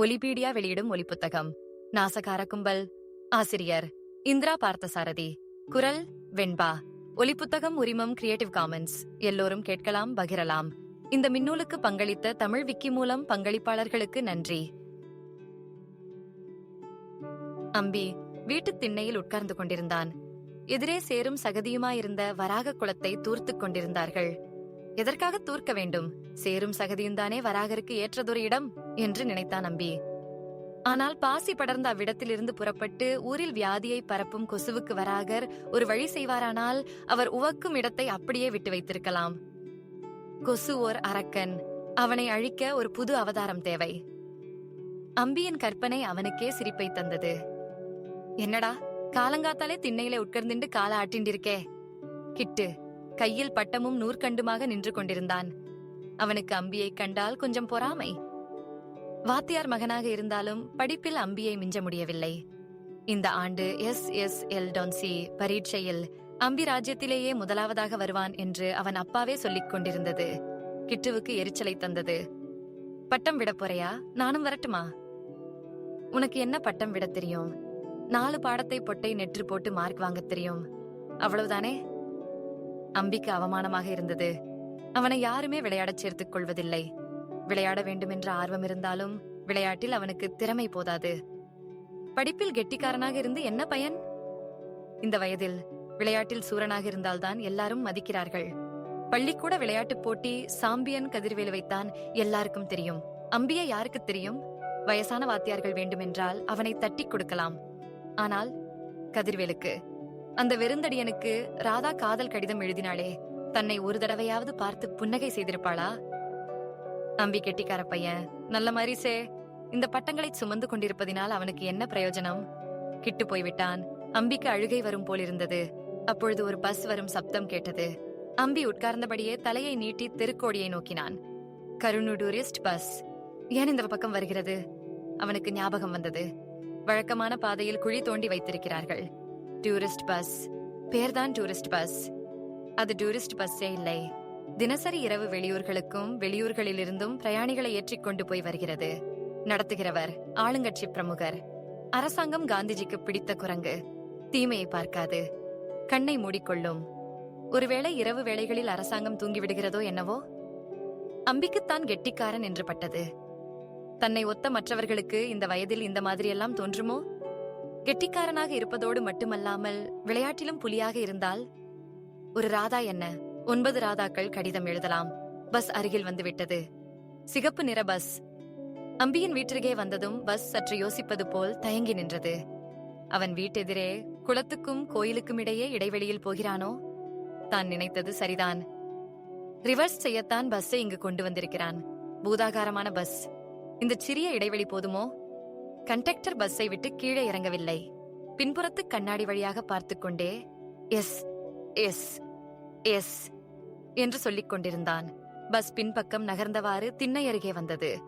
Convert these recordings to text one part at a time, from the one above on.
ஒலிபீடியா வெளியிடும் ஒலிப்புத்தகம். நாசகார கும்பல் ஆசிரியர். இந்திரா பார்த்தசாரதி. குரல் வெண்பா. ஒலிப்புத்தகம் உரிமம் கிரியேட்டிவ் காமன்ஸ் எல்லோரும் கேட்கலாம் பகிரலாம். இந்த மின்னூலுக்கு பங்களித்த தமிழ் விக்கி மூலம் பங்களிப்பாளர்களுக்கு நன்றி. அம்பி வீட்டுத் திண்ணையில் உட்கார்ந்து கொண்டிருந்தான். எதிரே சேரும் சகதியுமாயிருந்த வராக குளத்தை தூர்த்துக் கொண்டிருந்தார்கள். எதற்காக தூர்க்க வேண்டும்? சேரும் சகதியும்தானே வராகருக்கு ஏற்றதொரு இடம்? என்று நினைத்தான் அம்பி. ஆனால் பாசி படர்ந்த அவ்விடத்திலிருந்து புறப்பட்டு ஊரில் வியாதியை பரப்பும் கொசுவுக்கு வராகர் ஒரு வழி செய்வாரானால் அவர் உவக்கும் இடத்தை அப்படியே விட்டு வைத்திருக்கலாம். கொசு ஓர் அரக்கன். அவனை அழிக்க ஒரு புது அவதாரம் தேவை. அம்பியின் கற்பனை அவனுக்கே சிரிப்பை தந்தது. என்னடா காலங்காத்தாலே திண்ணையில உட்கார்ந்துண்டு கால ஆட்டிண்டிருக்கே கிட்டு. கையில் பட்டமும் நூற்கண்டுமாக நின்று கொண்டிருந்தான். அவனுக்கு அம்பியை கண்டால் கொஞ்சம் பொறாமை. வாத்தியார் மகனாக இருந்தாலும் படிப்பில் அம்பியை மிஞ்ச முடியவில்லை. இந்த ஆண்டு எஸ் எஸ் எல் டொன்சி பரீட்சையில் அம்பி ராஜ்யத்திலேயே முதலாவதாக வருவான் என்று அவன் அப்பாவே சொல்லிக் கொண்டிருந்தது. கிட்டுவுக்கு எரிச்சலை தந்தது. பட்டம் விட போறையா? நானும் வரட்டுமா? உனக்கு என்ன பட்டம் விட தெரியும்? நாலு பாடத்தை பொட்டை நெற்று போட்டு மார்க் வாங்க தெரியும். அவ்வளவுதானே? அம்பிக்கு அவமானமாக இருந்தது. அவனை யாருமே விளையாடச் சேர்த்துக் கொள்வதில்லை. விளையாட வேண்டும் என்ற ஆர்வம் இருந்தாலும் விளையாட்டில் அவனுக்கு திறமை போதாது. படிப்பில் கெட்டிக்காரனாக இருந்து என்ன பயன்? இந்த வயதில் விளையாட்டில் சூரனாக இருந்தால்தான் எல்லாரும் மதிக்கிறார்கள். பள்ளிக்கூட விளையாட்டுப் போட்டி சாம்பியன் கதிர்வேலு வைத்தான் எல்லாருக்கும் தெரியும். அம்பிய யாருக்கு தெரியும்? வயசான வாத்தியார்கள் வேண்டுமென்றால் அவனை தட்டிக் கொடுக்கலாம். ஆனால் கதிர்வேலுக்கு அந்த வெறுந்தடியனுக்கு ராதா காதல் கடிதம் எழுதினாளே. தன்னை ஒரு தடவையாவது பார்த்து புன்னகை செய்திருப்பாளா? அம்பி கெட்டிக்கார பையன் நல்ல மாதிரி சே. இந்த பட்டங்களை சுமந்து கொண்டிருப்பதினால் அவனுக்கு என்ன பிரயோஜனம்? கிட்டு போய்விட்டான். அம்பிக்கு அழுகை வரும் போலிருந்தது அப்பொழுது ஒரு பஸ் வரும் சப்தம் கேட்டது. அம்பி உட்கார்ந்தபடியே தலையை நீட்டி தெருக்கோடியை நோக்கினான். கருணு டூரிஸ்ட் பஸ் ஏன் இந்த பக்கம் வருகிறது? அவனுக்கு ஞாபகம் வந்தது. வழக்கமான பாதையில் குழி தோண்டி வைத்திருக்கிறார்கள். Tourist bus. பேர்தான் டூரிஸ்ட் பஸ். அது டூரிஸ்ட் பஸ்ஸே இல்லை. தினசரி இரவு வெளியூர்களுக்கும் வெளியூர்களிலிருந்தும் பிரயாணிகளை ஏற்றிக் கொண்டு போய் வருகிறது. நடத்துகிறவர் ஆளுங்கட்சி பிரமுகர். அரசாங்கம் காந்திஜிக்கு பிடித்த குரங்கு. தீமையை பார்க்காது. கண்ணை மூடிக்கொள்ளும். ஒருவேளை இரவு வேளைகளில் அரசாங்கம் தூங்கிவிடுகிறதோ என்னவோ? அம்பிக்குத்தான் கெட்டிக்காரன் என்று பட்டது. தன்னை ஒத்த மற்றவர்களுக்கு இந்த வயதில் இந்த மாதிரியெல்லாம் தோன்றுமோ? கெட்டிக்காரனாக இருப்பதோடு மட்டுமல்லாமல் விளையாட்டிலும் புலியாக இருந்தால் ஒரு ராதா என்ன? ஒன்பது ராதாக்கள் கடிதம் எழுதலாம். பஸ் அருகில் வந்துவிட்டது. சிகப்பு நிற பஸ். அம்பியின் வீட்டிற்கே வந்ததும் பஸ் சற்று யோசிப்பது போல் தயங்கி நின்றது. அவன் வீட்டெதிரே குளத்துக்கும் கோயிலுக்கும் இடையே இடைவெளியில் போகிறானோ? தான் நினைத்தது சரிதான். ரிவர்ஸ் செய்யத்தான் பஸ்ஸை இங்கு கொண்டு வந்திருக்கிறான். பூதாகாரமான பஸ். இந்த சிறிய இடைவெளி போதுமோ? கண்டக்டர் பஸ்ஸை விட்டு கீழே இறங்கவில்லை. பின்புறத்து கண்ணாடி வழியாக பார்த்துக் கொண்டே எஸ் எஸ் எஸ் என்று சொல்லிக் கொண்டிருந்தான். பஸ் பின்பக்கம் நகர்ந்தவாறு திண்ணை அருகே வந்தது.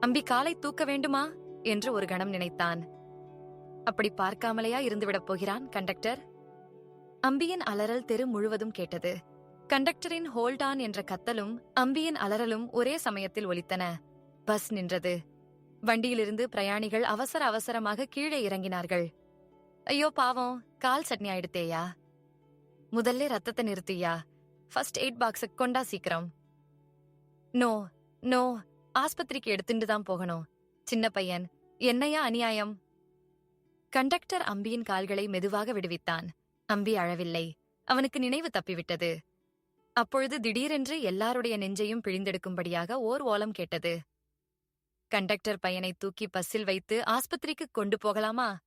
அம்பி காலை தூக்க வேண்டுமா? என்று ஒரு கணம் நினைத்தான். அப்படி பார்க்காமலேயா இருந்துவிடப் போகிறான் கண்டக்டர்? அம்பியின் அலறல் தெரு முழுவதும் கேட்டது. கண்டக்டரின் ஹோல்டான் என்ற கத்தலும் அம்பியின் அலறலும் ஒரே சமயத்தில் ஒலித்தன. பஸ் நின்றது. வண்டியிலிருந்து பிரயாணிகள் அவசர அவசரமாக கீழே இறங்கினார்கள். ஐயோ பாவம். கால் சட்னி ஆயிடுத்தேயா? முதல்ல ரத்தத்தை நிறுத்தியா? ஃபர்ஸ்ட் எய்ட் பாக்ஸ கொண்டா சீக்கிரம். No no. ஆஸ்பத்திரிக்கு எடுத்துட்டு தான் போகணும். சின்ன பையன். என்னையா அநியாயம்? கண்டக்டர் அம்பியின் கால்களை மெதுவாக விடுவித்தான். அம்பி அழவில்லை. அவனுக்கு நினைவு தப்பிவிட்டது. அப்பொழுது திடீரென்று எல்லாருடைய நெஞ்சையும் பிழிந்தெடுக்கும்படியாக ஓர் ஓலம் கேட்டது. கண்டக்டர் பையனை தூக்கி பஸ்ஸில் வைத்து ஆஸ்பத்திரிக்கு கொண்டு போகலாமா?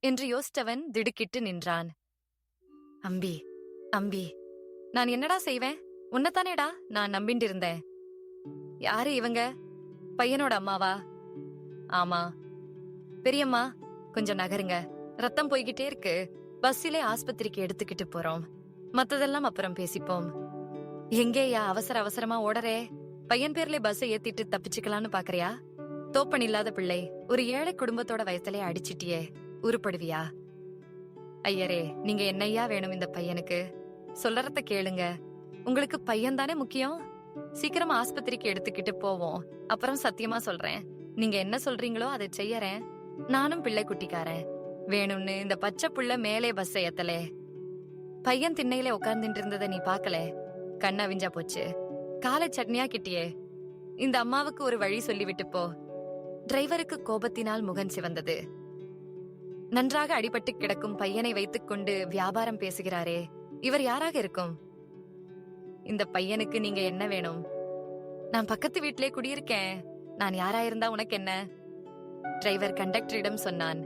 என்று யோசித்தவன் திடுக்கிட்டு நின்றான். அம்பி அம்பி நான் என்னடா செய்வேன்? உன்னதானேடா நான் நம்பிண்டிருந்தேன் யாரு இவங்க? பையனோட அம்மாவா? ஆமா. பெரியம்மா கொஞ்சம் நகருங்க. ரத்தம் போய்கிட்டே இருக்கு. பஸ்ஸிலே ஆஸ்பத்திரிக்கு எடுத்துக்கிட்டு போறோம். மத்ததெல்லாம் அப்புறம் பேசிப்போம். எங்கேயா அவசர அவசரமா ஓடறே? பையன் பேர்ல பஸ்ஸை ஏத்திட்டு தப்பிச்சுக்கலான்னு பாக்குறியா? தோப்பன் இல்லாத பிள்ளை ஒரு ஏழை குடும்பத்தோட வயசுல அடிச்சிட்டியே உருப்படுவியா? ஐயரே நீங்க என்னையா வேணும் இந்த பையனுக்கு? சொல்றத கேளுங்க. உங்களுக்கு பையன் தானே முக்கியம்? சீக்கிரமா ஆஸ்பத்திரிக்கு எடுத்துக்கிட்டு போவோம். அப்புறம் சத்தியமா சொல்றேன். நீங்க என்ன சொல்றீங்களோ அதை செய்யறேன். நானும் பிள்ளை குட்டிக்காரன். வேணும்னு இந்த பச்சை புள்ள மேலே பஸ் ஏத்தலே. பையன் திண்ணையில உட்கார்ந்துட்டு இருந்ததை நீ பாக்கல கண்ணவிஞ்சா போச்சு. காலை சட்னியா கிட்டியே? இந்த அம்மாவுக்கு ஒரு வழி சொல்லிவிட்டு போ. டிரைவருக்கு கோபத்தினால் முகம் சிவந்தது. நன்றாக அடிபட்டு கிடக்கும் பையனை வைத்துக்கொண்டு வியாபாரம் பேசுகிறாரே இவர் யாராக இருக்கும்? இந்த பையனுக்கு நீங்க என்ன வேணும்? நான் பக்கத்து வீட்டிலே குடியிருக்கேன் நான் யாரா இருந்தா உனக்கு என்ன டிரைவர் கண்டக்டரிடம் சொன்னான்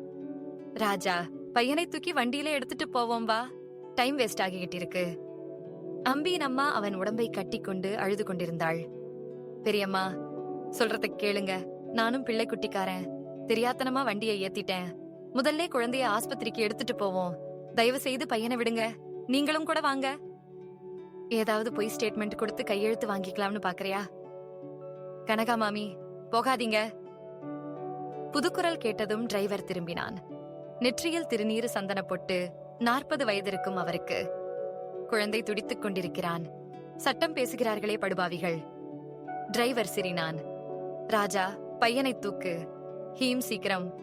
ராஜா பையனை தூக்கி வண்டியில எடுத்துட்டு போவோம் வா டைம் வேஸ்ட் ஆகிக்கிட்டு இருக்கு அம்பியின் அம்மா அவன் உடம்பை கட்டிக்கொண்டு அழுது கொண்டிருந்தாள். பெரியம்மா சொல்றத கேளுங்க நானும் பிள்ளை குட்டிக்காரன் தெரியாத்தனமா வண்டியை ஏத்திட்டேன். முதல்ல குழந்தைய ஆஸ்பத்திரிக்கு எடுத்துட்டு போவோம். தயவு செய்து பையனை விடுங்க. நீங்களும் கூட வாங்க. ஏதாவது பொய் ஸ்டேட்மெண்ட் கொடுத்து கையெழுத்து வாங்கிக்கலாம்னு பாக்குறியா? கனகா மாமி போகாதீங்க. புதுக்குரல் கேட்டதும் டிரைவர் திரும்பினான். நெற்றியில் திருநீறு சந்தன பொட்டு நாற்பது வயதிருக்கும் அவருக்கு. குழந்தை துடித்துக் கொண்டிருக்கிறான். சட்டம் பேசுகிறார்களே படுபாவிகள். டிரைவர் சிரினான். ராஜா பையனை தூக்கு. ஹீம் சீக்கிரம்.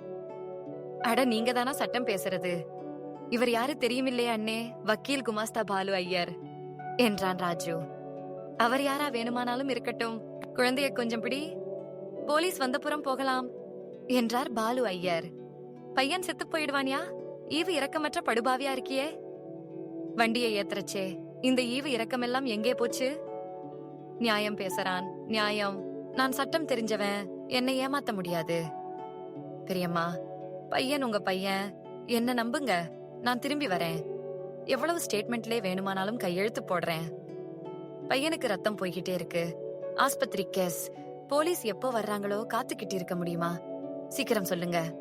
அட நீங்க தானா சட்டம் பேசுறது? இவர் யாரு தெரியுமில்லையே அண்ணே? வக்கீல் குமாஸ்தா பாலு ஐயர். என்றான் ராஜு. அவர் யாரா வேணுமானாலும் இருக்கட்டும். குழந்தைய கொஞ்சம் பிடி. போலீஸ் வந்தபுறம் போகலாம் என்றார் பாலு ஐயர். பையன் செத்து போயிடுவான்யா? ஈவு இரக்கமற்ற படுபாவியா இருக்கியே? வண்டியை ஏத்துறச்சே இந்த ஈவு இரக்கமெல்லாம் எங்கே போச்சு? நியாயம் பேசுறான். நியாயம். நான் சட்டம் தெரிஞ்சவன். என்னை ஏமாத்த முடியாது. பெரியம்மா பையன் உங்க பையன். என்ன நம்புங்க? நான் திரும்பி வரேன். எவ்வளவு ஸ்டேட்மெண்ட்லே வேணுமானாலும் கையெழுத்து போடுறேன். பையனுக்கு ரத்தம் போய்கிட்டே இருக்கு. ஆஸ்பத்திரி கேஸ். போலீஸ் எப்போ வர்றாங்களோ காத்துக்கிட்டு இருக்க முடியுமா? சீக்கிரம் சொல்லுங்க.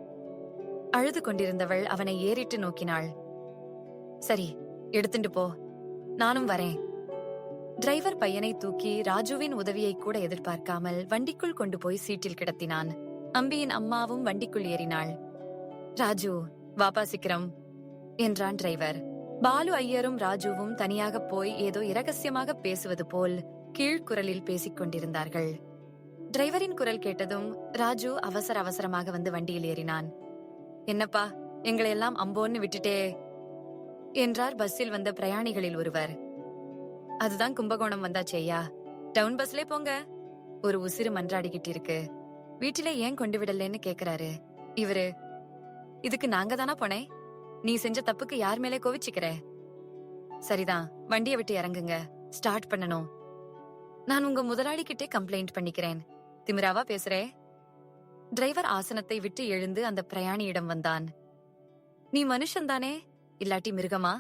அழுது கொண்டிருந்தவள் அவனை ஏறிட்டு நோக்கினாள். சரி எடுத்துட்டு போ. நானும் வரேன். டிரைவர் பையனை தூக்கி ராஜுவின் உதவியை கூட எதிர்பார்க்காமல் வண்டிக்குள் கொண்டு போய் சீட்டில் கிடத்தினான். அம்பியின் அம்மாவும் வண்டிக்குள் ஏறினாள். ராஜு வாப்பா சீக்கிரம் என்றான் டிரைவர். பாலு ஐயரும் ராஜுவும் தனியாக போய் ஏதோ இரகசியமாக பேசுவது போல் கீழ்குரலில் பேசிக் கொண்டிருந்தார்கள். டிரைவரின் குரல் கேட்டதும் ராஜு அவசர அவசரமாக வந்து வண்டியில் ஏறினான். என்னப்பா எங்களை எல்லாம் அம்போன்னு விட்டுட்டே என்றார் பஸ்ஸில் வந்த பிரயாணிகளில் ஒருவர். அதுதான் கும்பகோணம் வந்தா ஐயா. டவுன் பஸ்ல போங்க. ஒரு உசிறு மன்றாடிக்கிட்டு இருக்கு வீட்டில ஏன் கொண்டு விடலன்னு கேக்குறாரு. இவரு இதுக்கு நாங்க தானா போனேன் நீ செஞ்ச தப்புக்கு யார் மேலே கோவிச்சுக்கிற? சரிதான் வண்டியை விட்டு இறங்குங்க. ஸ்டார்ட் பண்ணணும். நான் உங்க முதலாளி கிட்டே கம்ப்ளைண்ட் பண்ணிக்கிறேன். திமிராவா பேசுறே? டிரைவர் ஆசனத்தை விட்டு எழுந்து அந்த பிரயாணியிடம் வந்தான். நீ மனுஷன் தானே இல்லாட்டி மிருகமா?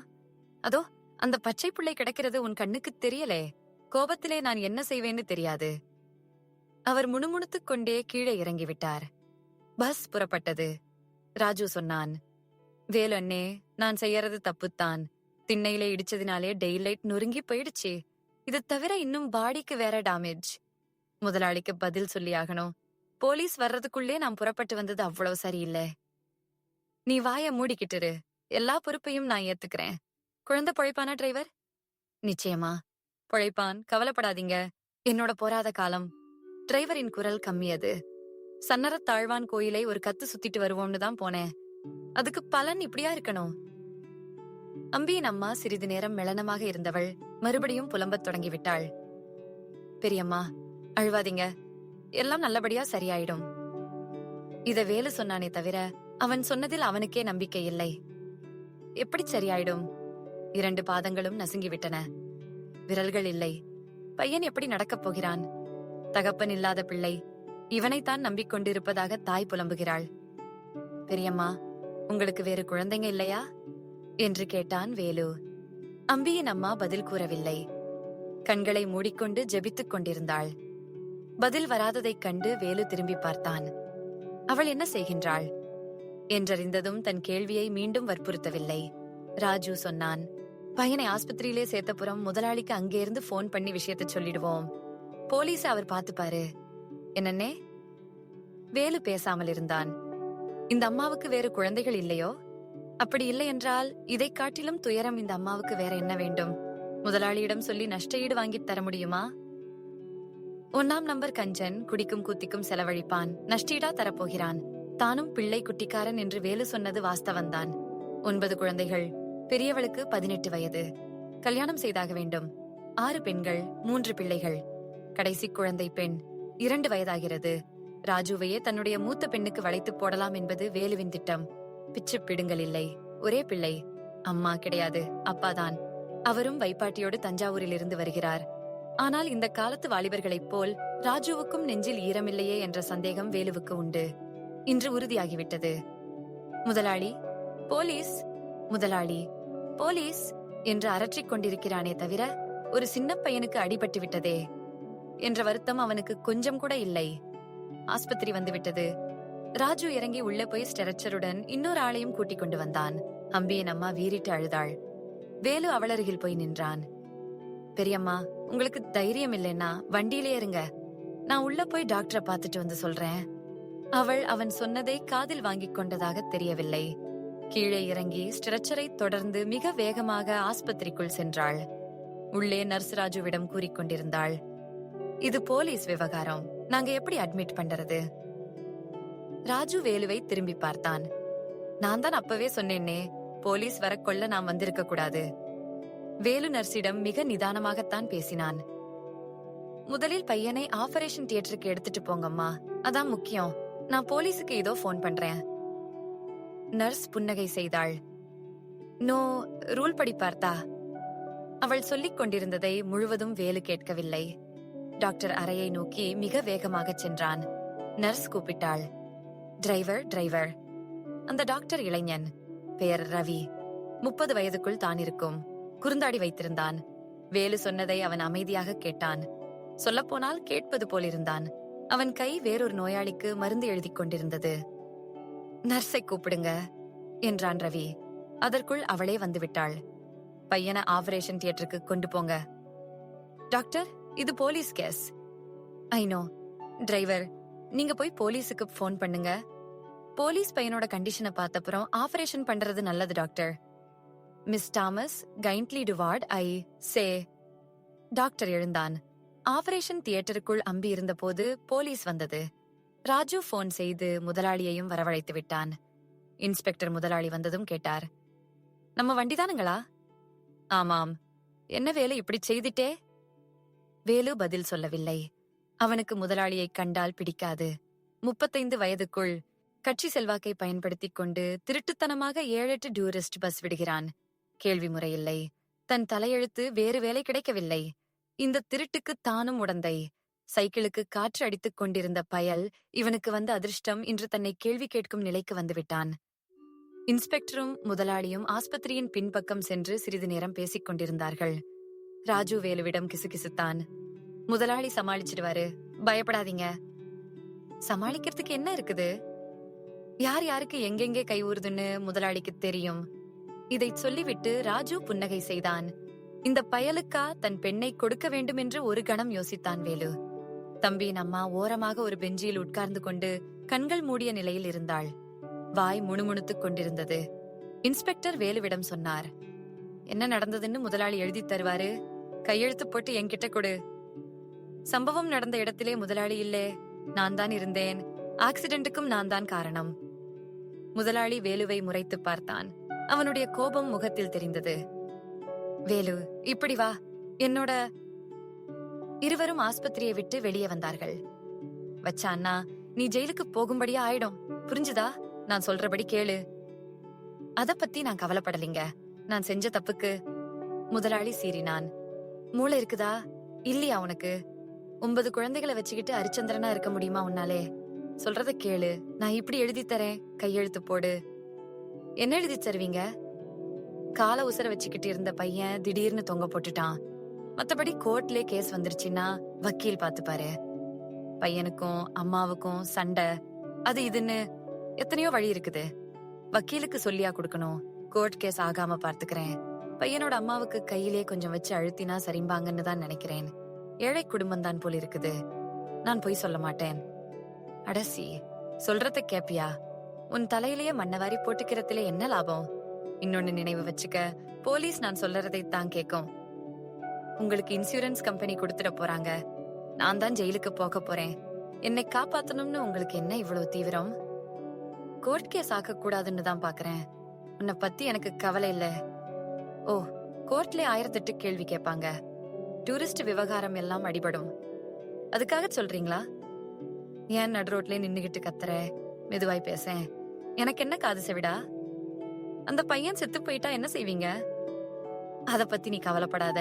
அதோ அந்த பச்சை பிள்ளை கிடக்கிறது உன் கண்ணுக்கு தெரியலே. கோபத்திலே நான் என்ன செய்வேன்னு தெரியாது. அவர் முணுமுணுத்துக் கொண்டே கீழே இறங்கிவிட்டார். பஸ் புறப்பட்டது. ராஜு சொன்னான் வேலு அண்ணே நான் செய்யறது தப்புத்தான். திண்ணையில இடிச்சதினாலே டெய்லைட் நொறுங்கி போயிடுச்சு. இது தவிர இன்னும் பாடிக்கு வேற டேமேஜ் முதலாளிக்கு பதில் சொல்லியாகணும் போலீஸ் வர்றதுக்குள்ளே நான் புறப்பட்டு வந்தது அவ்வளவு சரியில்லை. நீ வாய மூடிக்கிட்டுரு எல்லா பொறுப்பையும் நான் ஏத்துக்கிறேன். குழந்தை பொழைப்பானா டிரைவர்? நிச்சயமா. பொழைப்பான்? கவலைப்படாதீங்க. என்னோட போராத காலம். டிரைவரின் குரல் கம்மியது சன்னரத் தாழ்வான் கோயிலை ஒரு கத்து சுத்திட்டு வருவோம்னு தான் போனேன். அதுக்கு பலன் இப்படியா இருக்கணும்? அம்பியின் அம்மா சிறிது நேரம் மெளனமாக இருந்தவள் மறுபடியும் புலம்பத் தொடங்கிவிட்டாள். பெரியம்மா அழுவாதீங்க. எல்லாம் நல்லபடியா சரியாயிடும். இத வேலு சொன்னானே தவிர அவன் சொன்னதில் அவனுக்கே நம்பிக்கை இல்லை. எப்படி சரியாயிடும்? இரண்டு பாதங்களும் நசுங்கிவிட்டன. விரல்கள் இல்லை. பையன் எப்படி நடக்கப் போகிறான்? தகப்பன் இல்லாத பிள்ளை. இவனைத்தான் நம்பிக்கொண்டிருப்பதாக தாய் புலம்புகிறாள். பெரியம்மா உங்களுக்கு வேறு குழந்தைங்க இல்லையா? என்று கேட்டான் வேலு. அம்பியின் அம்மா பதில் கூறவில்லை. கண்களை மூடிக்கொண்டு ஜெபித்துக் கொண்டிருந்தாள். பதில் வராததைக் கண்டு வேலு திரும்பி பார்த்தான். அவள் என்ன செய்கின்றாள்? என்றறிந்ததும் தன் கேள்வியை மீண்டும் வற்புறுத்தவில்லை. ராஜு சொன்னான் பையனை ஆஸ்பத்திரியிலே சேர்த்தப்புறம் முதலாளிக்கு அங்கே இருந்து போன் பண்ணி விஷயத்த சொல்லிடுவோம். போலீஸ் அவர் பார்த்துப்பாரு. என்னன்னே வேலு பேசாமல் இருந்தான். இந்த அம்மாவுக்கு வேறு குழந்தைகள் இல்லையோ? அப்படி இல்லை என்றால் இதைக் காட்டிலும் துயரம் இந்த அம்மாவுக்கு வேற என்ன வேண்டும்? முதலாளியிடம் சொல்லி நஷ்ட ஈடு வாங்கித் தர முடியுமா? ஒன்னாம் நம்பர் கஞ்சன் குடிக்கும் கூத்திக்கும் செலவழிப்பான். நஷ்டீடா தரப்போகிறான். தானும் பிள்ளை குட்டிக்காரன் என்று வேலு சொன்னது வாஸ்தவன்தான் ஒன்பது குழந்தைகள். பெரியவளுக்கு பதினெட்டு வயது. கல்யாணம் செய்தாக வேண்டும். ஆறு பெண்கள் மூன்று பிள்ளைகள். கடைசி குழந்தை பெண் இரண்டு வயதாகிறது. ராஜுவையே தன்னுடைய மூத்த பெண்ணுக்கு வளைத்து போடலாம் என்பது வேலுவின் திட்டம். பிச்சு பிடுங்கள் இல்லை. ஒரே பிள்ளை. அம்மா கிடையாது. அப்பாதான். அவரும் வைப்பாட்டியோடு தஞ்சாவூரில் இருந்து வருகிறார். ஆனால் இந்த காலத்து வாலிபர்களைப் போல் ராஜுவுக்கும் நெஞ்சில் ஈரமில்லையே என்ற சந்தேகம் வேலுவுக்கு உண்டு. இன்று உறுதியாகிவிட்டது. முதலாளி போலீஸ். முதலாளி போலீஸ் என்று அரற்றிக் கொண்டிருக்கிறானே தவிர ஒரு சின்ன பையனுக்கு அடிபட்டு விட்டதே என்ற வருத்தம் அவனுக்கு கொஞ்சம் கூட இல்லை. ஆஸ்பத்திரி வந்துவிட்டது. ராஜு இறங்கி உள்ளே போய் ஸ்டெரச்சருடன் இன்னொரு ஆளையும் கூட்டிக் கொண்டு வந்தான். அம்பியின் அம்மா வீறிட்டு அழுதாள். வேலு அவளருகில் போய் நின்றான். பெரியம்மா உங்களுக்கு தைரியம் இல்லைன்னா வண்டியிலே இருங்க. நான் உள்ள போய் டாக்டரை பார்த்துட்டு வந்து சொல்றேன். அவள் அவன் சொன்னதை காதில் வாங்கிக் கொண்டதாக தெரியவில்லை. கீழே இறங்கி ஸ்ட்ரெச்சரை தொடர்ந்து மிக வேகமாக ஆஸ்பத்திரிக்குள் சென்றாள். உள்ளே நர்ஸ் ராஜுவிடம் கூறிக்கொண்டிருந்தாள் இது போலீஸ் விவகாரம். நாங்க எப்படி அட்மிட் பண்றது? ராஜு வேலுவை திரும்பி பார்த்தான். நான் தான் அப்பவே சொன்னேனே போலீஸ் வரக்கொள்ள நாம் வந்திருக்க கூடாது. வேலு நர்ஸிடம் மிக நிதானமாகத்தான் பேசினான். முதலில் பையனை ஆபரேஷன் தியேட்டருக்கு எடுத்துட்டு போங்கம்மா. அதான் முக்கியம். நான் போலீஸுக்கு ஏதோ போன் பண்றேன். நர்ஸ் புன்னகை செய்தாள். நோ ரூல் படி பார்த்தா? அவள் சொல்லிக் கொண்டிருந்ததை முழுவதும் வேலு கேட்கவில்லை. டாக்டர் அறையை நோக்கி மிக வேகமாக சென்றான். நர்ஸ் கூப்பிட்டாள். Driver driver. அந்த டாக்டர் இளைஞன். பெயர் ரவி. முப்பது வயதுக்குள் தான் இருக்கும். குறுந்தாடி வைத்திருந்தான். வேலு சொன்னதை அவன் அமைதியாக கேட்டான். சொல்லப்போனால் கேட்பது போலிருந்தான். அவன் கை வேறொரு நோயாளிக்கு மருந்து எழுதிக் கொண்டிருந்தது. நர்ஸை கூப்பிடுங்க என்றான் ரவி. அதற்குள் அவளே வந்துவிட்டாள். பையனை ஆபரேஷன் தியேட்டருக்கு கொண்டு போங்க. டாக்டர் இது போலீஸ் கேஸ். ஐனோ டிரைவர் நீங்க போய் போலீஸுக்கு ஃபோன் பண்ணுங்க. போலீஸ் பையனோட கண்டிஷனை பார்த்தப்புறம் ஆபரேஷன் பண்றது நல்லது doctor. Miss Thomas kindly toward I say. Doctor எழுந்தான். ஆபரேஷன் தியேட்டருக்குள் அம்பி இருந்தபோது போலீஸ் வந்தது. ராஜு போன் செய்து முதலாளியையும் வரவழைத்து விட்டான். இன்ஸ்பெக்டர் முதலாளி வந்ததும் கேட்டார். நம்ம வண்டிதானுங்களா? ஆமாம். என்ன வேலை இப்படி செய்துட்டே? வேலு பதில் சொல்லவில்லை. அவனுக்கு முதலாளியை கண்டால் பிடிக்காது. முப்பத்தைந்து வயதுக்குள் கட்சி செல்வாக்கை பயன்படுத்திக் கொண்டு திருட்டுத்தனமாக ஏழெட்டு டூரிஸ்ட் பஸ் விடுகிறான். கேள்வி முறையில்லை. தன் தலையெழுத்து வேறு வேலை கிடைக்கவில்லை. இந்த திருட்டுக்கு தானும் உடந்தை. சைக்கிளுக்கு காற்று அடித்துக் கொண்டிருந்த பயல் இவனுக்கு வந்த அதிர்ஷ்டம் இன்று தன்னை கேள்வி கேட்கும் நிலைக்கு வந்துவிட்டான் இன்ஸ்பெக்டரும் முதலாளியும் ஆஸ்பத்திரியின் பின்பக்கம் சென்று சிறிது நேரம் பேசிக் கொண்டிருந்தார்கள். ராஜு வேலுவிடம் கிசுகிசுத்தான். முதலாளி சமாளிச்சிடுவாரு. பயப்படாதீங்க. சமாளிக்கிறதுக்கு என்ன இருக்குது? யார் யாருக்கு எங்கெங்கே கை ஊறுதுன்னு முதலாளிக்கு தெரியும். இதை சொல்லிவிட்டு ராஜு புன்னகை செய்தான். இந்த பயலுக்கா தன் பெண்ணை கொடுக்க வேண்டும் என்று ஒரு கணம் யோசித்தான் வேலு. தம்பியின் அம்மா ஓரமாக ஒரு பெஞ்சியில் உட்கார்ந்து கொண்டு கண்கள் மூடிய நிலையில் இருந்தாள். வாய் முணுமுணுத்துக் கொண்டிருந்தது. இன்ஸ்பெக்டர் வேலுவிடம் சொன்னார். என்ன நடந்ததுன்னு முதலாளி எழுதி தருவாரு. கையெழுத்து போட்டு என்கிட்ட கொடு. சம்பவம் நடந்த இடத்திலே முதலாளி இல்லே. நான் தான் இருந்தேன். ஆக்சிடென்ட்டுக்கும் நான் தான் காரணம். முதலாளி வேலுவை முறைத்து பார்த்தான். அவனுடைய கோபம் முகத்தில் தெரிந்தது. வேலு இப்படி வா. என்னோட இருவரும் ஆஸ்பத்திரியை விட்டு வெளியே வந்தார்கள். வச்சா அண்ணா நீ ஜெயிலுக்கு போகும்படியா ஆயிடும். புரிஞ்சுதா? நான் சொல்றபடி கேளு. அத பத்தி நான் கவலைப்படலைங்க. நான் செஞ்ச தப்புக்கு முதலாளி சீறினான். மூளை இருக்குதா? இல்லையா உனக்கு? ஒன்பது குழந்தைகளை வச்சுக்கிட்டு அரிச்சந்திரனா இருக்க முடியுமா உன்னாலே? சொல்றத கேளு. நான் இப்படி எழுதி தரேன். கையெழுத்து போடு. என்ன எழுதி தருவீங்க? கால உசர வச்சுக்கிட்டு இருந்த பையன் திடீர்னு தொங்க போட்டுட்டான். மத்தபடி கோர்ட்ல கேஸ் வந்துருச்சுன்னா வக்கீல் பாத்துப்பாரு. பையனுக்கும் அம்மாவுக்கும் சண்டை. அது இதுன்னு எத்தனையோ வழி இருக்குது. வக்கீலுக்கு சொல்லியா கொடுக்கணும். கோர்ட் கேஸ் ஆகாம பார்த்துக்கிறேன் பையனோட அம்மாவுக்கு கையிலே கொஞ்சம் வச்சு அழுத்தினா சரிம்பாங்கன்னு தான் நினைக்கிறேன். ஏழை குடும்பம் தான் போல இருக்குது. நான் பொய் சொல்ல மாட்டேன். அடசி சொல்றத கேப்பியா? உன் தலையிலேயே மண்ணவாரி போட்டுக்கிறதுல என்ன லாபம்? இன்னொன்னு நினைவு வச்சுக்க போலீஸ் நான் சொல்றதை தான் கேட்கும் உங்களுக்கு இன்சூரன்ஸ் கம்பெனி கொடுத்துட போறாங்க. நான் தான் ஜெயிலுக்கு போக போறேன். என்னை காப்பாத்தணும்னு உங்களுக்கு என்ன இவ்வளவு தீவிரம்? கோர்ட் கேஸ் ஆக்க கூடாதுன்னு தான் பாக்குறேன். உன்னை பத்தி எனக்கு கவலை இல்ல. ஓ கோர்ட்ல ஆயிரத்தெட்டு கேள்வி கேட்பாங்க. டூரிஸ்ட் விவகாரம் எல்லாம் அடிபடும். அதுக்காக சொல்றீங்களா? ஏன் நடு ரோட்ல நின்னுகிட்டு கத்துற? மெதுவாய் பேச எனக்கு என்ன காது செவிடா? அந்த பையன் செத்து போயிட்டா என்ன செய்வீங்க? அத பத்தி நீ கவலைப்படாத.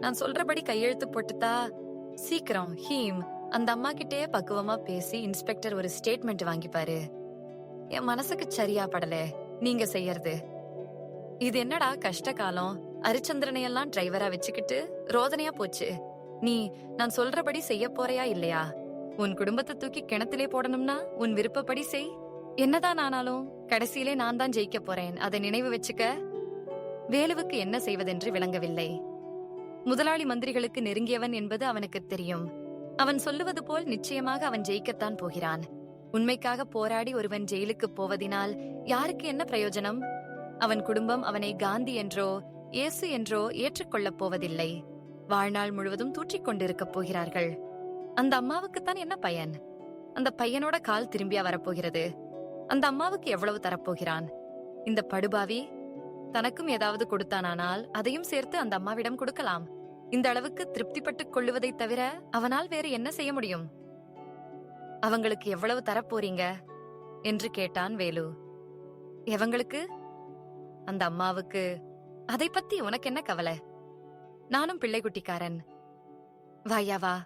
நான் சொல்றபடி கையெழுத்து போட்டுதா சீக்கிரம் ஹீம் அந்த அம்மா கிட்டே பக்குவமா பேசி இன்ஸ்பெக்டர் ஒரு ஸ்டேட்மெண்ட் வாங்கிப்பாரு. என் மனசுக்கு சரியா படல. நீங்க செய்யறது. இது என்னடா கஷ்ட காலம்? அரிச்சந்திரனையெல்லாம் டிரைவரா வச்சுக்கிட்டு ரோதனையா போச்சு. நீ நான் சொல்றபடி செய்ய போறியா இல்லையா? உன் குடும்பத்தை தூக்கி கிணத்திலே போடணும்னா உன் விருப்பப்படி செய். என்னதான் ஆனாலும் கடைசியிலே நான் தான் ஜெயிக்க போறேன். அதை நினைவு வச்சுக்க. வேலுவுக்கு என்ன செய்வதென்று விளங்கவில்லை. முதலாளி மந்திரிகளுக்கு நெருங்கியவன் என்பது அவனுக்கு தெரியும். அவன் சொல்லுவது போல் நிச்சயமாக அவன் ஜெயிக்கத்தான் போகிறான். உண்மைக்காக போராடி ஒருவன் ஜெயிலுக்கு போவதினால் யாருக்கு என்ன பிரயோஜனம்? அவன் குடும்பம் அவனை காந்தி என்றோ இயேசு என்றோ ஏற்றுக்கொள்ளப் போவதில்லை. வாழ்நாள் முழுவதும் தூற்றிக் கொண்டிருக்கப் போகிறார்கள். அந்த அம்மாவுக்குத்தான் என்ன பயன்? அந்த பையனோட கால் திரும்பியா வரப்போகிறது. அந்த அம்மாவுக்கு எவ்வளவு தரப்போகிறான்? இந்த படுபாவி தனக்கும் ஏதாவது கொடுத்தானானால் அதையும் சேர்த்து அந்த அம்மாவிடம் கொடுக்கலாம். இந்த அளவுக்கு திருப்திப்பட்டுக் கொள்ளுவதைத் தவிர அவனால் வேறு என்ன செய்ய முடியும்? அவங்களுக்கு எவ்வளவு தரப்போறீங்க? என்று கேட்டான் வேலு. எவங்களுக்கு? அந்த அம்மாவுக்கு. அதை பத்தி உனக்கு என்ன கவலை? நானும் பிள்ளைக்குட்டிக்காரன். வாயா வா.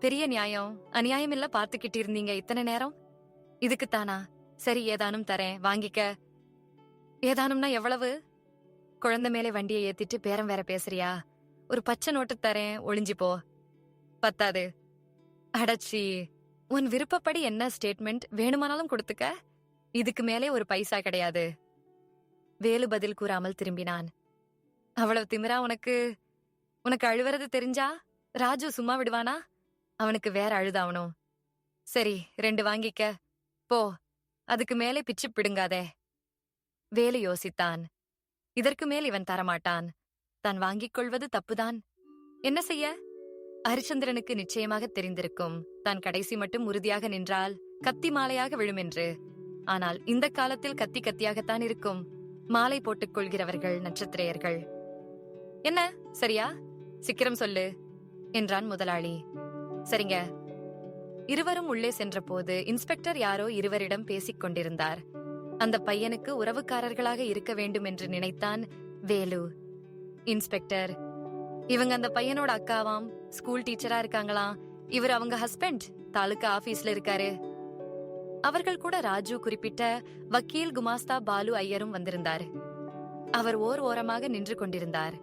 பெரிய நியாயம் அநியாயம் இல்ல பார்த்துக்கிட்டு இருந்தீங்க இத்தனை நேரம்? இதுக்குத்தானா சரி ஏதானும் தரேன் வாங்கிக்க. ஏதானும்னா எவ்வளவு? குழந்தை மேலே வண்டியை ஏத்திட்டு பேரம் வேற பேசுறியா? ஒரு பச்சை நோட்டு தரேன் ஒளிஞ்சு போ. பத்தாது. அடச்சி. உன் விருப்பப்படி என்ன ஸ்டேட்மெண்ட் வேணுமானாலும் கொடுத்துக்க. இதுக்கு மேலே ஒரு பைசா கிடையாது. வேலு பதில் கூறாமல் திரும்பினான். அவ்வளவு திமிரா உனக்கு? உனக்கு அழுவுறது தெரிஞ்சா? ராஜு சும்மா விடுவானா? அவனுக்கு வேற அழுதாவணும். சரி ரெண்டு வாங்கிக்க. போ. அதுக்கு மேலே பிச்சு பிடுங்காதே. வேலு யோசித்தான். இதற்கு மேல் இவன் தரமாட்டான். தான் வாங்கிக் கொள்வது தப்புதான். என்ன செய்ய? ஹரிச்சந்திரனுக்கு நிச்சயமாக தெரிந்திருக்கும். தான் கடைசி மட்டும் உறுதியாக நின்றால் கத்தி மாலையாக விழுமென்று. ஆனால் இந்த காலத்தில் கத்தி கத்தியாகத்தான் இருக்கும். மாலை போட்டுக் கொள்கிறவர்கள் நட்சத்திரையர்கள். என்ன? சரியா? சிக்கிரம் சொல்லு என்றான் முதலாளி. சரிங்க. இருவரும் உள்ளே சென்றபோது இன்ஸ்பெக்டர் யாரோ இருவரிடம் பேசிக் கொண்டிருந்தார். அந்த பையனுக்கு உறவுக்காரர்களாக இருக்க வேண்டும் என்று நினைத்தான் வேலு. இன்ஸ்பெக்டர். இவங்க அந்த பையனோட அக்காவாம் ஸ்கூல் டீச்சரா இருக்காங்களாம் இவர் அவங்க ஹஸ்பண்ட் தாலுகா ஆபீஸ்ல இருக்காரு. அவர்கள் கூட ராஜு குறிப்பிட்ட வக்கீல் குமாஸ்தா பாலு ஐயரும் வந்திருந்தார். அவர் ஓர் ஓரமாக நின்று கொண்டிருந்தார்.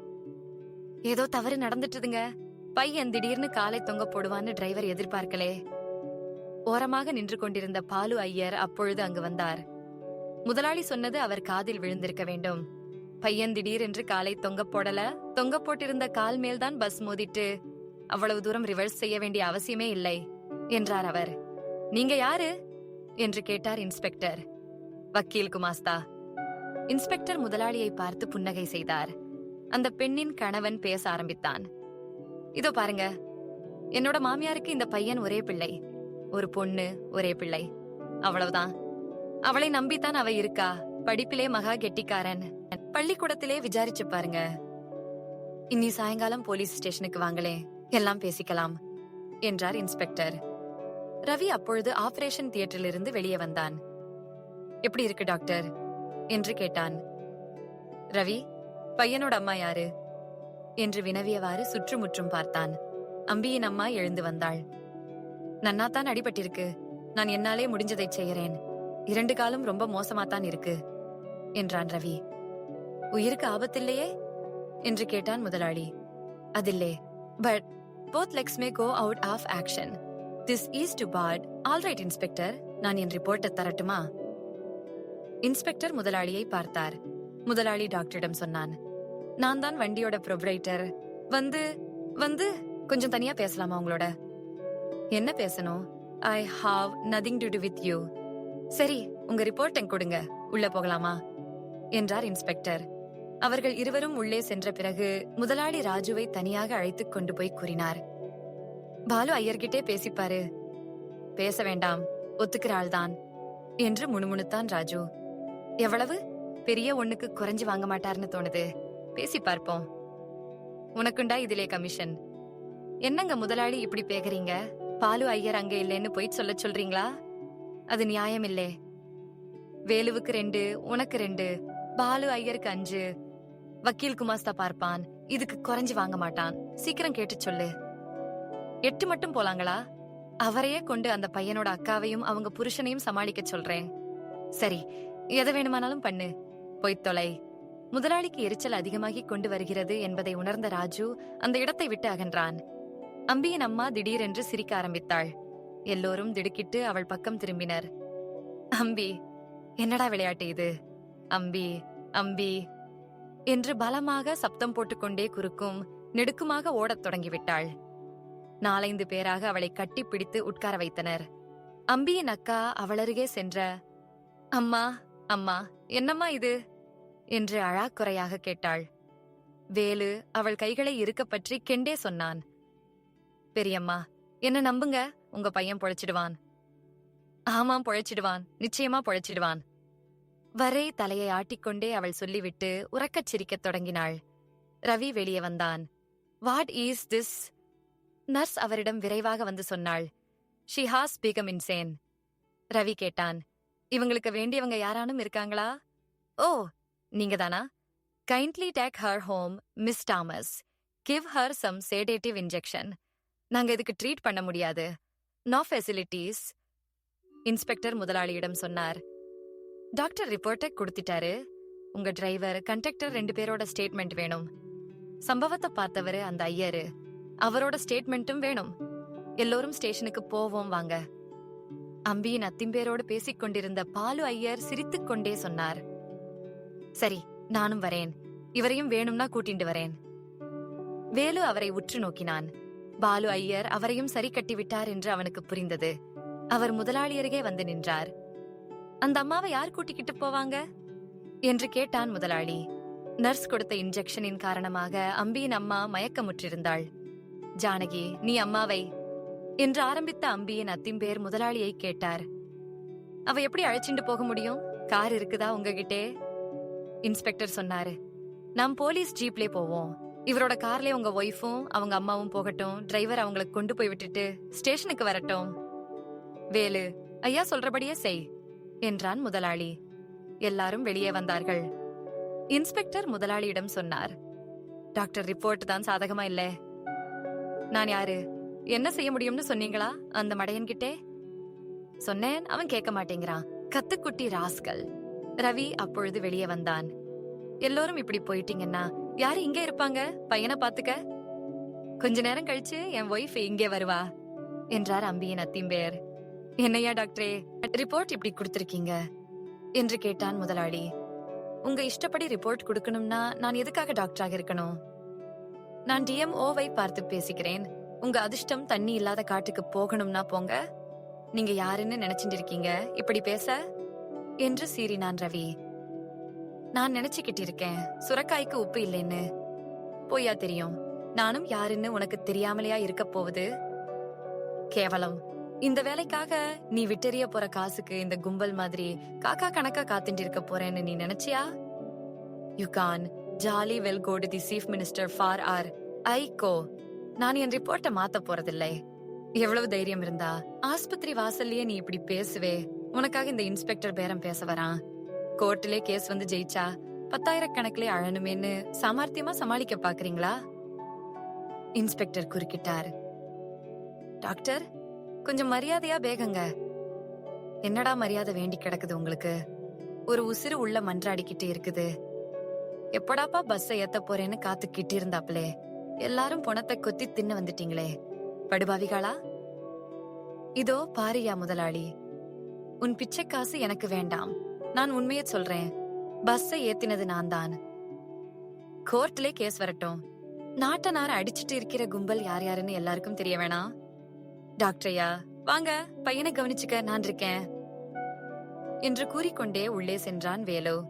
ஏதோ தவறு நடந்துட்டுதுங்க. பையன் திடீர்னு காலை தொங்க போடுவான்னு டிரைவர் எதிர்பார்க்கலே. ஓரமாக நின்று கொண்டிருந்த பாலு ஐயர் அப்பொழுது அங்கு வந்தார். முதலாளி சொன்னது அவர் காதில் விழுந்திருக்க வேண்டும். பையன் திடீரென்று காலை தொங்க போடல. தொங்க போட்டிருந்த கால் மேல்தான் பஸ் மோதிட்டு அவ்வளவு தூரம் ரிவர்ஸ் செய்ய வேண்டிய அவசியமே இல்லை என்றார் அவர். நீங்க யாரு? என்று கேட்டார் இன்ஸ்பெக்டர். வக்கீல் குமாஸ்தா. இன்ஸ்பெக்டர் முதலாளியை பார்த்து புன்னகை செய்தார். அந்த பெண்ணின் கணவன் பேச ஆரம்பித்தான். இதோ பாருங்க என்னோட மாமியாருக்கு இந்த பையன் ஒரே பிள்ளை. ஒரு பொண்ணு ஒரே பிள்ளை. அவ்வளவுதான். அவளை நம்பித்தான் அவ இருக்கா? படிப்பிலே மகா கெட்டிக்காரன். பள்ளிக்கூடத்திலே விசாரிச்சு பாருங்க. இன்னி சாயங்காலம் போலீஸ் ஸ்டேஷனுக்கு வாங்களே. எல்லாம் பேசிக்கலாம் என்றார் இன்ஸ்பெக்டர். ரவி அப்பொழுது ஆபரேஷன் தியேட்டரிலிருந்து வெளியே வந்தான். எப்படி இருக்கு டாக்டர்? என்று கேட்டான். ரவி பையனோட அம்மா யாரு? என்று வினவியவாறு சுற்றுமுற்றும் பார்த்தான். அம்பியின் அம்மா எழுந்து வந்தாள். நன்னாத்தான் அடிபட்டிருக்கு. நான் என்னாலே முடிஞ்சதை செய்யறேன் இரண்டு காலம் ரொம்ப மோசமாத்தான் இருக்கு என்றான் ரவி. உயிருக்கு ஆபத்தில்லையே? என்று கேட்டான் முதலாளி. அதில்லே. But both legs may go out of action this is too bad all right inspector நான் என் ரிப்போர்ட்டை தரட்டுமா? இன்ஸ்பெக்டர் முதலாளியை பார்த்தார். முதலாளி டாக்டரிடம் சொன்னான். நான் தான் வண்டியோட ப்ரொப்ரைட்டர் வந்து வந்து கொஞ்சம் தனியா பேசலாமா உங்களோட? என்ன பேசணும்? I have nothing to do with you சரி உங்க ரிப்போர்ட் எங்க கொடுங்க. உள்ள போகலாமா? என்றார் இன்ஸ்பெக்டர். அவர்கள் இருவரும் உள்ளே சென்ற பிறகு முதலாளி ராஜுவை தனியாக அழைத்துக் கொண்டு போய் கூறினார். பாலு ஐயர்கிட்டே பேசிப்பாரு. பேச வேண்டாம் ஒத்துக்கிறாள்தான் என்று முணுமுணுத்தான் ராஜு. எவ்வளவு? பெரிய ஒண்ணுக்கு குறைஞ்சு வாங்க மாட்டார்னு தோணுது. பேசி பார்ப்போம். உனக்குண்டா இதிலே கமிஷன். என்னங்க முதலாளி இப்படி பேக்குறீங்க பாலு ஐயர் அங்க இல்லைன்னு போய் சொல்ல சொல்றீங்களா? அது நியாயமில்லே. வேலுவுக்கு ரெண்டு உனக்கு ரெண்டு பாலு ஐயருக்கு அஞ்சு. வக்கீல் குமாஸ்தா பார்ப்பான். இதுக்கு குறைஞ்சு வாங்க மாட்டான். சீக்கிரம் கேட்டு சொல்லு. எட்டு மட்டும் போலாங்களா? அவரையே கொண்டு அந்த பையனோட அக்காவையும் அவங்க புருஷனையும் சமாளிக்க சொல்றேன். சரி எதை வேணுமானாலும் பண்ணு. போய் தொலை. முதலாளிக்கு எரிச்சல் அதிகமாகி கொண்டு வருகிறது என்பதை உணர்ந்த ராஜு அந்த இடத்தை விட்டு அகன்றான். அம்பியின் அம்மா திடீரென்று சிரிக்க ஆரம்பித்தாள். எல்லோரும் திடுக்கிட்டு அவள் பக்கம் திரும்பினர். அம்பி என்னடா விளையாட்டு இது? அம்பி அம்பி என்று பலமாக சப்தம் போட்டுக்கொண்டே குறுக்கும் நெடுக்குமாக ஓடத் தொடங்கிவிட்டாள். நாலைந்து பேராக அவளை கட்டிப்பிடித்து உட்கார வைத்தனர். அம்பியின் அக்கா அவளருகே சென்ற அம்மா அம்மா என்னம்மா இது? என்று அழாக்குறையாக கேட்டாள். வேலு அவள் கைகளை இருக்க பற்றி கெண்டே சொன்னான். பெரியம்மா என்ன நம்புங்க? உங்க பையன் பொழைச்சிடுவான். ஆமாம் பொழைச்சிடுவான். நிச்சயமா பொழைச்சிடுவான். வரை தலையை ஆட்டிக்கொண்டே அவள் சொல்லிவிட்டு உறக்கச் சிரிக்கத் தொடங்கினாள். ரவி வெளியே வந்தான். வாட் ஈஸ் திஸ் நர்ஸ் அவரிடம் விரைவாக வந்து சொன்னாள். She has become insane Ravi கேட்டான். இவங்களுக்கு வேண்டியவங்க யாரானும் இருக்காங்களா? ஓ நீங்க தானா? Kindly take her home miss Thomas give her some sedative injection நாங்க இதுக்கு ட்ரீட் பண்ண முடியாது. நோ ஃபெசிலிட்டிஸ் இன்ஸ்பெக்டர் முதலாளியிடம் சொன்னார். டாக்டர் ரிப்போர்ட்டை கொடுத்துட்டாரு. உங்க டிரைவர் கண்டக்டர் ரெண்டு பேரோட ஸ்டேட்மெண்ட் வேணும். சம்பவத்தை பார்த்தவரு அந்த ஐயரு. அவரோட ஸ்டேட்மெண்ட்டும் வேணும். எல்லோரும் ஸ்டேஷனுக்கு போவோம் வாங்க. அம்பியின் அத்திம்பேரோடு பேசிக் கொண்டிருந்த பாலு ஐயர் சிரித்துக் கொண்டே சொன்னார். சரி நானும் வரேன். இவரையும் வேணும்னா கூட்டிண்டு வரேன். வேலு அவரை உற்று நோக்கினான். பாலு ஐயர் அவரையும் சரி கட்டிவிட்டார் என்று அவனுக்கு புரிந்தது. அவர் முதலாளி அருகே வந்து நின்றார். அந்த அம்மாவை யார் கூட்டிக்கிட்டு போவாங்க? என்று கேட்டான் முதலாளி. நர்ஸ் கொடுத்த இன்ஜெக்ஷனின் காரணமாக அம்பியின் அம்மா மயக்கமுற்றிருந்தாள். ஜானகி நீ அம்மாவை என்று ஆரம்பித்த அம்பியின் அத்திம்பேர் முதலாளியை கேட்டார். அவ எப்படி அழைச்சிட்டு போக முடியும்? கார் இருக்குதா உங்ககிட்டே? இன்ஸ்பெக்டர் சொன்னாரு. நாம் போலீஸ் ஜீப்லே போவோம். இவரோட கார்லயே உங்க ஒய்ஃபும் அவங்க அம்மாவும் போகட்டும். டிரைவர் அவங்கள கொண்டு போய் விட்டுட்டு ஸ்டேஷனுக்கு வரட்டும். வேலு ஐயா சொல்றபடியே செய் என்றான் முதலாளி. எல்லாரும் வெளியே வந்தார்கள். இன்ஸ்பெக்டர் முதலாளியிடம் சொன்னார் டாக்டர் ரிப்போர்ட் தான் சாதகமா இல்ல? நான் யாரு? என்ன செய்ய முடியும்னு சொன்னீங்களா? அந்த மடையன் கிட்டே? சொன்னேன் அவன் கேட்க மாட்டேங்கிறான். கத்துக்குட்டி ராஸ்கல். ரவி அப்பொழுது வெளியே வந்தான். எல்லோரும் இப்படி போயிட்டீங்கன்னா யாரு இங்கே இருப்பாங்க? பையனை பாத்துக்க கொஞ்ச நேரம் கழிச்சு என் ஒய்ஃப் இங்கே வருவா என்றார் அம்பியின் அத்திம்பேர் என்னையா டாக்டரே ரிப்போர்ட் இப்படி கொடுத்திருக்கீங்க? என்று கேட்டான் முதலாளி. உங்க இஷ்டப்படி ரிப்போர்ட் கொடுக்கணும்னா நான் எதுக்காக டாக்டராக இருக்கணும்? நான் டிஎம்ஓவை பார்த்து பேசிக்கிறேன் உங்க அதிர்ஷ்டம் தண்ணி இல்லாத காட்டுக்கு போகணும்னா போங்க. நீங்க யாருன்னு நினைச்சிட்டு இருக்கீங்க? இப்படி பேச? என்று சீறினான் ரவி. நான் நினைச்சுக்கிட்டு இருக்கேன் சுரக்காய்க்கு உப்பு இல்லைன்னு. பொய்யா தெரியும். நானும் யாருன்னு உனக்கு தெரியாமலையா இருக்க போகுது? கேவலம். இந்த வேலைக்காக நீ விட்டெறிய போற காசுக்கு இந்த கும்பல் மாதிரி காக்கா கணக்கா காத்துட்டு இருக்க போறேன்னு நீ நினைச்சியா? You can jolly well go to the chief minister for all I care நான் என் ரிப்போர்ட்டை மாத்த போறதில்லை. எவ்வளவு தைரியம் இருந்தா? ஆஸ்பத்திரி வாசல்லயே நீ இப்படி பேசுவே. உனக்காக இந்த இன்ஸ்பெக்டர் பேரம் பேச வரான். கோர்ட்டிலே கேஸ் வந்து ஜெயிச்சா பத்தாயிரக்கணக்கிலே அழணுமேன்னு சாமர்த்தியமா சமாளிக்க பாக்குறீங்களா? இன்ஸ்பெக்டர் குறுக்கிட்டார். டாக்டர் கொஞ்சம் மரியாதையா பேகங்க. என்னடா மரியாதை வேண்டி கிடக்குது உங்களுக்கு? ஒரு உசிறு உள்ள மன்றாடிக்கிட்டு இருக்குது. எப்படாப்பா பஸ்ஸை ஏத்த போறேன்னு காத்துக்கிட்டு இருந்தாப்லே எல்லாரும் பணத்தை கொத்தி தின்னு வந்துட்டீங்களே. படுபாவிகளா? இதோ பாரியா முதலாளி. உன் பிச்சை காசு எனக்கு வேண்டாம். நான் உண்மையை சொல்றேன். பஸ்ஸை ஏத்தினது நான் தான் கோர்ட்லே கேஸ் வரட்டும். நாட்ட நார அடிச்சிட்டு இருக்கிற கும்பல் யார் யாருன்னு எல்லாருக்கும் தெரிய வேணாம் டாக்டரையா வாங்க பையனை கவனிச்சுக்க நான் இருக்கேன். என்று கூறிக்கொண்டே உள்ளே சென்றான் வேலு.